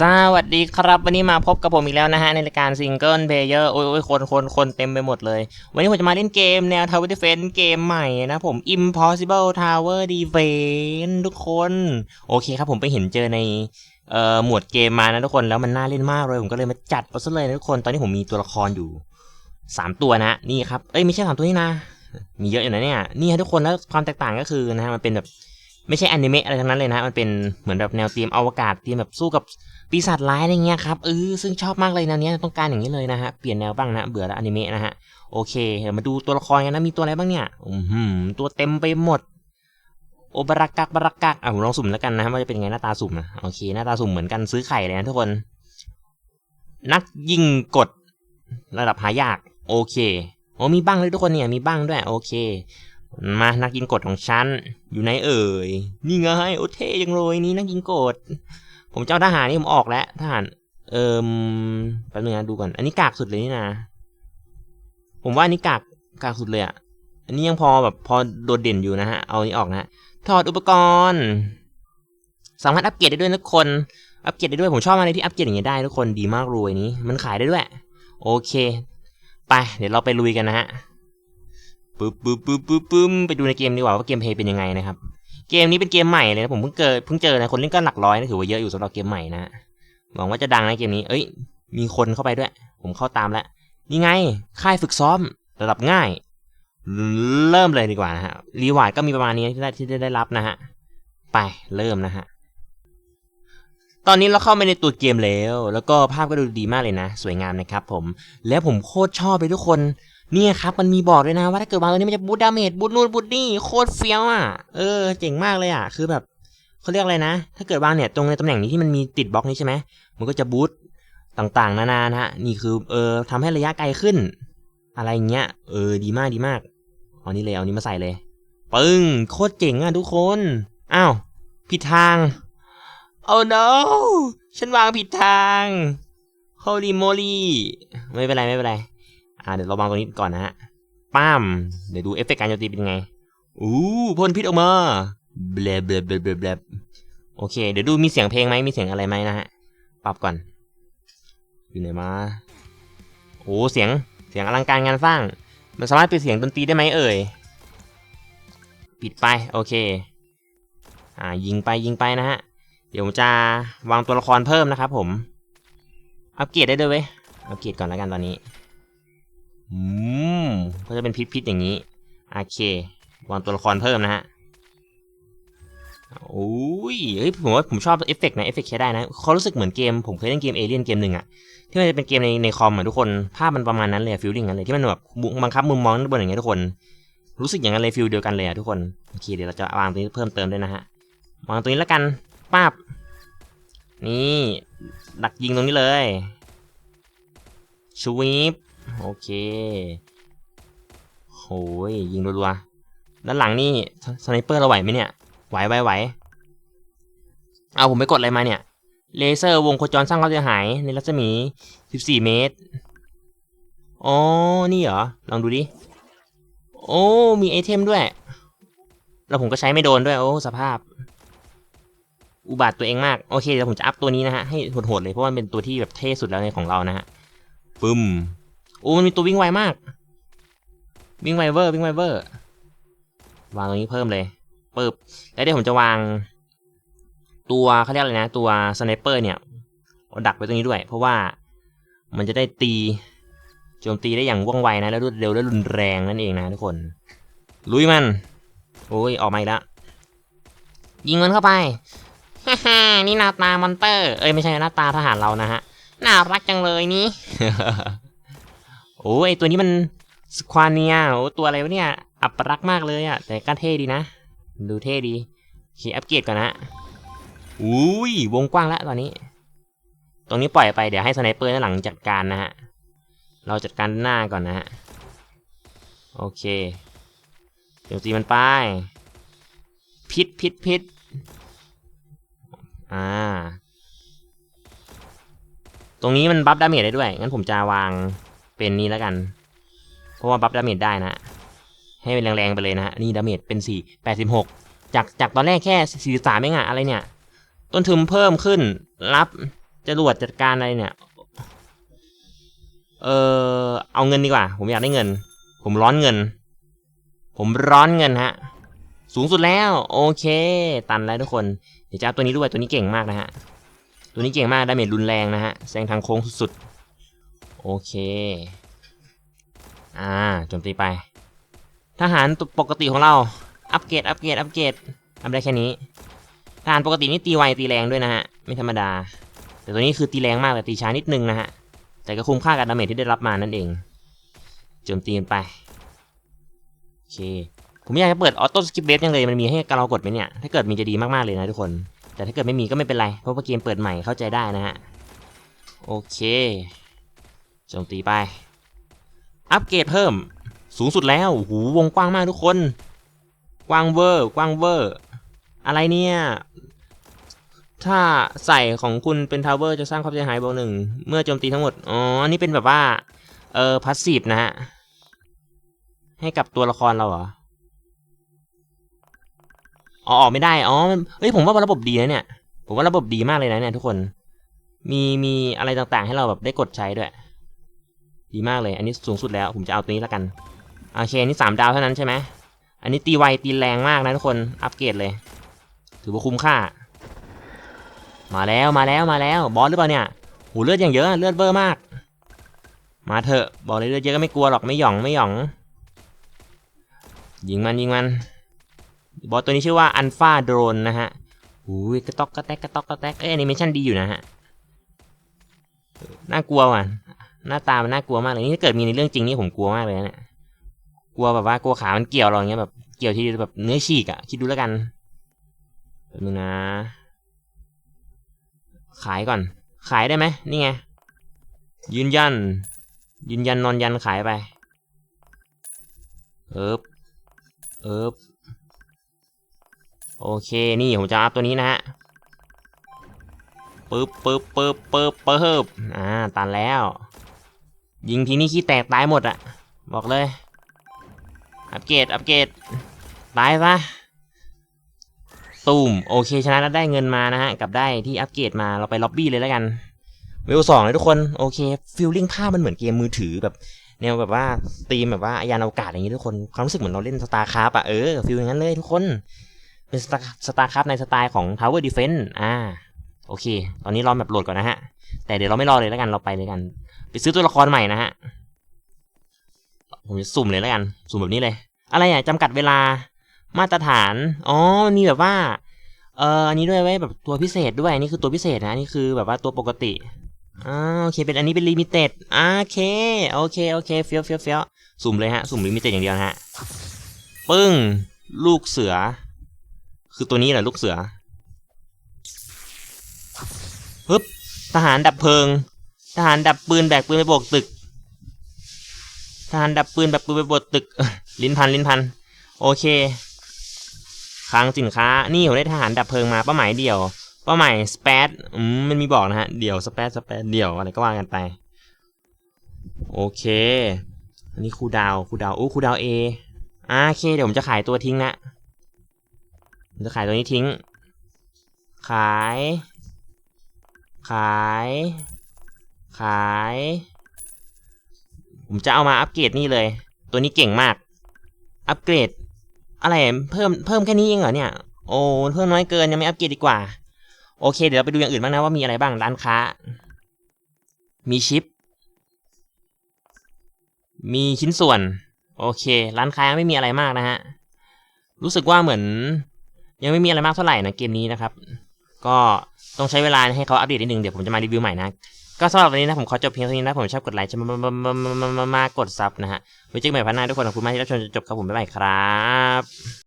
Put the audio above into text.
สวัสดีครับ วันนี้มาพบกับผมอีกแล้วนะฮะ ในรายการซิงเกิลเพลเยอร์โอ้ยคนคนคนเต็มไปหมดเลย วันนี้ผมจะมาเล่นเกมแนว Tower Defense เกมใหม่นะผม Impossible Tower Defense ทุกคน โอเคครับผมไปเห็นเจอในเอ่อหมวดเกมมานะทุกคนแล้วมันน่าเล่นมากเลย ผมก็เลยมาจัดเอาซะเลยนะทุกคน ตอนนี้ผมมีตัวละครอยู่ 3 ตัวนะ นี่ครับ เอ้ยไม่ใช่สามตัวนี่นะ มีเยอะอยู่นะเนี่ย นี่ฮะทุกคนแล้วความแตกต่างก็คือนะฮะมันเป็นแบบไม่ใช่อนิเมะอะไรทั้งนั้นเลยนะ มันเป็นเหมือนแบบแนวเตรียมอวกาศเตรียมแบบสู้กับ ปีศาจร้ายอะไรเงี้ยครับเออซึ่งชอบมากเลยแนวเนี้ยต้องการอย่างนี้เลยนะฮะเปลี่ยนแนวบ้างนะเบื่อแล้วอนิเมะนะฮะโอเคมาดูตัวละครกันนะมีตัวอะไรบ้างเนี่ยอือหือตัวเต็มไปหมดโอบารักกักบารักกักอะผมลองสุ่มแล้วกันนะว่าจะเป็นไงหน้าตาสุ่มนะโอเคหน้าตาสุ่มเหมือนกันซื้อไข่เลยนะทุกคน นักยิงกด ระดับหายากโอเคโอ้มีบ้างเลยทุกคนเนี่ยมีบ้างด้วยโอเค มานักยิงกดของฉันอยู่ไหนเอ่ยนี่ไงโอเท่ยังเลยนี่นักยิงกด ผมเจ้าทหารนี่ผมออกแล้วทหาร เอิมแป๊บนึงนะดูก่อน อันนี้กากสุดเลยนี่นะ ผมว่าอันนี้กากกากสุดเลยอะ อันนี้ยังพอแบบพอโดดเด่นอยู่นะฮะ เอานี้ออกนะถอดอุปกรณ์ สามารถอัปเกรดได้ด้วยทุกคน อัปเกรดได้ด้วย ผมชอบอะไรที่อัปเกรดอย่างเงี้ยได้ทุกคน ดีมากรวยนี้ มันขายได้ด้วย โอเค ไป เดี๋ยวเราไปลุยกันนะฮะปึ๊บปึ๊บปึ๊บปึ๊บปึ๊บไปดูในเกมดีกว่าว่าเกมเพย์เป็นยังไงนะครับ เกมนี้เป็นเกมใหม่เลยนะผมเพิ่งเกิดเพิ่งเจอนะคนเล่นก็หลักร้อยนะถือว่าเยอะอยู่สำหรับเกมใหม่นะหวังว่าจะดังในะเกมนี้ เอ้ย มีคนเข้าไปด้วย ผมเข้าตามแล้ว นี่ไง ค่ายฝึกซ้อมระดับง่าย เริ่มเลยดีกว่านะฮะ รีวาร์ดก็มีประมาณนี้ที่ได้ที่ได้รับนะฮะ ไป เริ่มนะฮะ ตอนนี้เราเข้าไปในตัวเกมแล้ว แล้วก็ภาพก็ดูดีมากเลยนะ สวยงามนะครับผม แล้วผมโคตรชอบเลยทุกคน เนี่ยครับมันมีบอกเลยนะว่าถ้าเกิดวางตัวนี้มันจะบูตดาเมจบูตนู่นบูตนี่โคตรเฟี้ยวอะเออเจ๋งมากเลยอะคือแบบเขาเรียกอะไรนะ ถ้าเกิดวางเนี่ยตรงในตำแหน่งนี้ที่มันมีติดบล็อกนี้ใช่ไหมมันก็จะบูตต่างๆ นานานะฮะนี่คือเออทำให้ระยะไกลขึ้น อะไรเงี้ยเออดีมากดีมากเอานี้เลยเอานี้มาใส่เลยปึ้งโคตรเจ๋งอะทุกคนอ้าวผิดทาง oh no ฉันวางผิดทาง holy moly ไม่เป็นไรไม่เป็นไร อ่าเดี๋ยวเราวางตรงนี้ก่อนนะฮะป้ามเดี๋ยวดูเอฟเฟกต์การโจมตีเป็นไงอู้พ่นพิษออกมาเบลเบลเบลเบลเบลโอเค เดี๋ยวดูมีเสียงเพลงไหมมีเสียงอะไรไหมนะฮะปรับก่อน อยู่ไหนมาโอ้เสียงเสียงอลังการงานสร้าง มันสามารถปิดเสียงดนตรีได้ไหมเอ่ยปิดไปโอเคอ่ายิงไปยิงไปนะฮะเดี๋ยวจะวางตัวละครเพิ่มนะครับผมอัปเกรดได้ด้วยเว้ยอัปเกรดก่อนแล้วกันตอนนี้ อืมก็จะเป็นพิษพิษอย่างนี้โอเควางตัวละครเพิ่มนะฮะโอ้ยเฮ้ยผมว่าผมชอบเอฟเฟกต์นะเอฟเฟกต์ใช้ได้นะเขารู้สึกเหมือนเกมผมเคยเล่นเกมเอเลี่ยนเกมหนึ่งอะที่มันจะเป็นเกมในในคอมอะทุกคนภาพมันประมาณนั้นเลยฟิลลิ่งนั้นเลยที่มันแบบบังคับมุมมองบนอย่างเงี้ยทุกคนรู้สึกอย่างนั้นเลยฟิลเดียวกันเลยอะทุกคนโอเคเดี๋ยวเราจะวางตัวนี้เพิ่มเติมด้วยนะฮะวางตัวนี้แล้วกันป้าบนี่ดักยิงตรงนี้เลยชวีป โอเคโหยยิงรัวๆด้านหลังนี่สไนเปอร์เราไหวไหมเนี่ย ไหวไหวไหวเอาผมไปกดอะไรมาเนี่ย เลเซอร์วงโคจรสร้างความเสียหายในรัศมี 14 เมตร อ๋อ นี่เหรอ ลองดูดิ โอ้ มีไอเทมด้วย แล้วผมก็ใช้ไม่โดนด้วย โอ้ สภาพ อุบัติตัวเองมาก โอเคเดี๋ยวผมจะอัพตัวนี้นะฮะ ให้โหดๆเลย เพราะว่ามันเป็นตัวที่แบบเท่สุดแล้วในของเรานะฮะ ปึ้ม โอ้มันมีตัววิ่งไวมาก วิ่งไวเวอร์วิ่งไวเวอร์วางตรงนี้เพิ่มเลยปึ๊บแล้วเดี๋ยวผมจะวาง ตัวเขาเรียกอะไรนะ ตัวสไนเปอร์เนี่ยดักไว้ตรงนี้ด้วย เพราะว่ามันจะได้ตีโจมตีได้อย่างว่องไวนะ แล้วรวดเร็วและรุนแรงนั่นเองนะทุกคน ลุยมัน โอ้ยออกมาอีกแล้วยิงมันเข้าไปฮ่าฮ่านี่หน้าตามอนเตอร์ เอ้ยไม่ใช่หน้าตาทหารเรานะฮะ น่ารักจังเลยนี่ โอ้ยตัวนี้มันสควาเนียโอ้ตัวอะไรวะเนี่ย อัปรักษ์มากเลยอะแต่ก็เท่ดีนะ ดูเท่ดีโอเคอัปเกรดก่อนนะอุ้ยวงกว้างแล้วตอนนี้ ตรงนี้ปล่อยไปเดี๋ยวให้สไนเปอร์หลังจัดการนะฮะ เราจัดการหน้าก่อนนะฮะ โอเคเดี๋ยวตีมันไปพิษพิษพิษอ่า ตรงนี้มันบัฟดาเมจได้ด้วย งั้นผมจะวาง เป็นนี้แล้วกัน เพราะว่าบัฟดาเมจได้นะ ให้เป็นแรงๆไปเลยนะฮะนี่ดาเมจเป็นสี่แปดสิบหกจากจากตอนแรกแค่สี่สามเองอะอะไรเนี่ย ต้นทุนเพิ่มขึ้น รับจรวดจัดการอะไรเนี่ย เออเอาเงินดีกว่า ผมอยากได้เงิน ผมร้อนเงิน ผมร้อนเงินฮะ สูงสุดแล้ว โอเค ตันแล้วทุกคน เดี๋ยวจะเอาตัวนี้ด้วย ตัวนี้เก่งมากนะฮะ ตัวนี้เก่งมาก ดาเมจรุนแรงนะฮะ แซงทางโค้งสุดๆ โอเค อ่าโจมตีไป ทหารปกติของเรา อัปเกรด อัปเกรด อัปเกรดทำได้แค่นี้ ทหารปกตินี่ตีไวตีแรงด้วยนะฮะ ไม่ธรรมดา แต่ตัวนี้คือตีแรงมากแต่ตีช้านิดนึงนะฮะ แต่ก็คุ้มค่ากับดาเมจที่ได้รับมานั่นเอง โจมตีกันไป โอเค ผมอยากจะเปิดออโต้สกิปเบสยังเลย มันมีให้เรากดไหมเนี่ย ถ้าเกิดมีจะดีมากๆเลยนะทุกคน แต่ถ้าเกิดไม่มีก็ไม่เป็นไร เพราะว่าเกมเปิดใหม่เข้าใจได้นะฮะ โอเค โจมตีไป อัปเกรดเพิ่ม สูงสุดแล้วหูวงกว้างมากทุกคน กว้างเวอร์ กว้างเวอร์ อะไรเนี่ย ถ้าใส่ของคุณเป็นทาวเวอร์จะสร้างความเสียหายบวกหนึ่ง เมื่อโจมตีทั้งหมด อ๋ออันนี้เป็นแบบว่า เออพาสซีฟนะฮะ ให้กับตัวละครเราเหรออ๋อออกไม่ได้ อ๋อเฮ้ย ผมว่าระบบดีนะเนี่ย ผมว่าระบบดีมากเลยนะเนี่ยทุกคน มีมีอะไรต่างๆ ให้เราแบบได้กดใช้ด้วย ดีมากเลย อันนี้สูงสุดแล้วผมจะเอาตัวนี้แล้วกัน โอเค อันนี้สามดาวเท่านั้นใช่ไหม อันนี้ตีไวตีแรงมากนะทุกคน อัปเกรดเลย ถือว่าคุ้มค่า มาแล้วมาแล้วมาแล้วบอสหรือเปล่าเนี่ยหูเลือดอย่างเยอะเลือดเบอร์มาก มาเถอะบอกเลยเลือดเยอะก็ไม่กลัวหรอกไม่หย่องไม่หย่อง ยิงมันยิงมันบอสตัวนี้ชื่อว่าอันฟาโดรนนะฮะหูกระตอกกระแตกกระตอกกระแตกเอ้ยแอนิเมชันดีอยู่นะฮะน่ากลัวว่ะ หน้าตามันน่ากลัวมากเลยนี่ถ้าเกิดมีในเรื่องจริงนี่ผมกลัวมากเลยนะเนี่ยกลัวแบบว่ากลัวขามันเกี่ยวเราอย่างเงี้ยแบบเกี่ยวที่แบบเนื้อฉีกอะคิดดูแล้วกันแบบนึงนะ ขายก่อน ขายได้ไหมนี่ไงยืนยัน ยืนยันนอนยันขายไปเอิบเอิบโอเคนี่ผมจะอัพตัวนี้นะฮะปึ๊บปึ๊บปึ๊บปึ๊บปึ๊บอ่าตันแล้ว ยิงทีนี้ขี้แตกตายหมดอะบอกเลย อัปเกรดอัปเกรดตายซะตูมโอเคชนะแล้วได้เงินมานะฮะกับได้ที่อัปเกรดมาเราไปล็อบบี้เลยแล้วกันเวลสองเลยทุกคนโอเคฟิลลิ่งภาพมันเหมือนเกมมือถือแบบแนวแบบว่าตีมแบบว่าอยานอวกาศอย่างนี้ทุกคนความรู้สึกเหมือนเราเล่นสตาร์คราฟอะเออฟิลอย่างนั้นเลยทุกคน เป็นสตาร์สตาร์คราฟในสไตล์ของ Tower Defense อ่า โอเค ตอนนี้รอแบบโหลดก่อนนะฮะ แต่เดี๋ยวเราไม่รอเลยแล้วกัน เราไปเลยกัน ไปซื้อตัวละครใหม่นะฮะ ผมจะสุ่มเลยแล้วกัน สุ่มแบบนี้เลย อะไรอะจำกัดเวลา มาตรฐาน อ๋อมันมีแบบว่า เอออันนี้ด้วยไว้แบบตัวพิเศษด้วย อันนี้คือตัวพิเศษนะ อันนี่คือแบบว่าตัวปกติอ่าโอเค เป็นอันนี้เป็นลิมิเต็ดโอเค โอเค โอเค เฟี้ยวเฟี้ยวเฟี้ยวสุ่มเลยฮะ สุ่มลิมิเต็ดอย่างเดียวนะฮะ ปึ้ง ลูกเสือ คือตัวนี้แหละลูกเสือ ฮึบทหารดับเพลิง ทหารดับปืนแบกปืนไปโบกตึก ทหารดับปืนแบบปืนไปโบดตึก ลิ้นพันลิ้นพัน โอเคคลังสินค้า นี่ผมได้ทหารดับเพลิงมา เป้าหมายเดี่ยว เป้าหมายสเปซอืมมันมีบอกนะฮะ เดี่ยวสเปซสเปซเดี่ยวอะไรก็ว่ากันไป โอเค อันนี้ครูดาวน์คูดาวน์อู้ครูดาวเออ่าโอเค เดี๋ยวผมจะขายตัวทิ้งนะผมจะขายตัวนี้ทิ้ง ขาย ขาย ขาย ผมจะเอามาอัปเกรดนี่เลย ตัวนี้เก่งมาก อัปเกรด อะไรเพิ่มเพิ่มแค่นี้เองเหรอเนี่ย โอ้เพิ่มน้อยเกินยังไม่อัปเกรดดีกว่า โอเค เดี๋ยวเราไปดูอย่างอื่นบ้างนะว่ามีอะไรบ้างร้านค้า มีชิป มีชิ้นส่วน โอเค ร้านค้าไม่มีอะไรมากนะฮะ รู้สึกว่าเหมือน ยังไม่มีอะไรมากเท่าไหร่นะเกมนี้นะครับ ก็ต้องใช้เวลาให้เขาอัปเดตนิดนึงเดี๋ยวผมจะมารีวิวใหม่นะ ก็สำหรับวันนี้นะผมขอจบเพียงเท่านี้นะผมชอบกดไลค์จะมมามามามามากดซับนะฮะไว้เจอกันใหม่พันหน้าทุกคนขอบคุณมากที่รับชมจนจบครับผมบ๊ายบายครับ